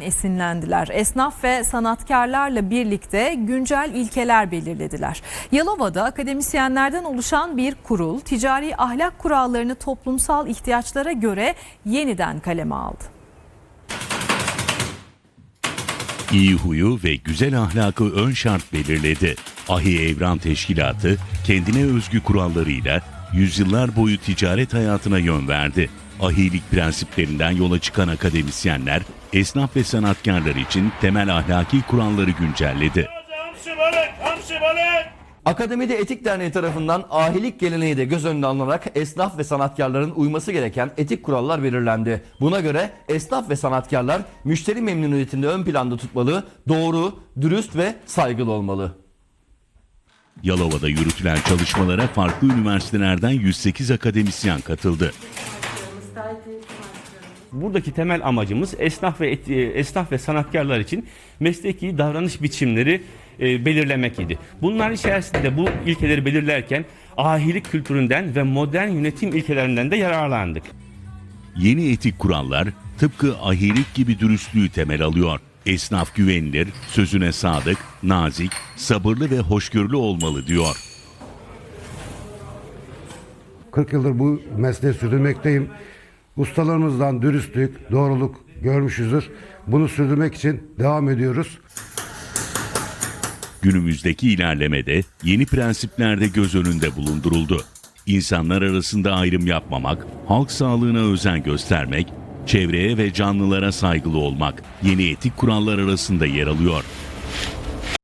esinlendiler. Esnaf ve sanatkarlarla birlikte güncel ilkeler belirlediler. Yalova'da akademisyenlerden oluşan bir kurul ticari ahlak kurallarını toplumsal ihtiyaçlara göre yeniden kaleme aldı. İyi huyu ve güzel ahlakı ön şart belirledi. Ahi Evran Teşkilatı kendine özgü kurallarıyla yüzyıllar boyu ticaret hayatına yön verdi. Ahilik prensiplerinden yola çıkan akademisyenler, esnaf ve sanatkarlar için temel ahlaki kuralları güncelledi. Akademide Etik Derneği tarafından ahilik geleneği de göz önüne alınarak esnaf ve sanatkarların uyması gereken etik kurallar belirlendi. Buna göre esnaf ve sanatkarlar müşteri memnuniyetini ön planda tutmalı, doğru, dürüst ve saygılı olmalı. Yalova'da yürütülen çalışmalara farklı üniversitelerden 108 akademisyen katıldı. Buradaki temel amacımız esnaf ve et- e, esnaf ve sanatkarlar için mesleki davranış biçimleri e, belirlemek idi. Bunlar içerisinde bu ilkeleri belirlerken ahilik kültüründen ve modern yönetim ilkelerinden de yararlandık. Yeni etik kurallar tıpkı ahilik gibi dürüstlüğü temel alıyor. Esnaf güvenilir, sözüne sadık, nazik, sabırlı ve hoşgörülü olmalı diyor. 40 yıldır bu mesleği sürdürmekteyim. Ustalarımızdan dürüstlük, doğruluk görmüşüzdür. Bunu sürdürmek için devam ediyoruz. Günümüzdeki ilerlemede yeni prensipler de göz önünde bulunduruldu. İnsanlar arasında ayrım yapmamak, halk sağlığına özen göstermek, çevreye ve canlılara saygılı olmak yeni etik kurallar arasında yer alıyor.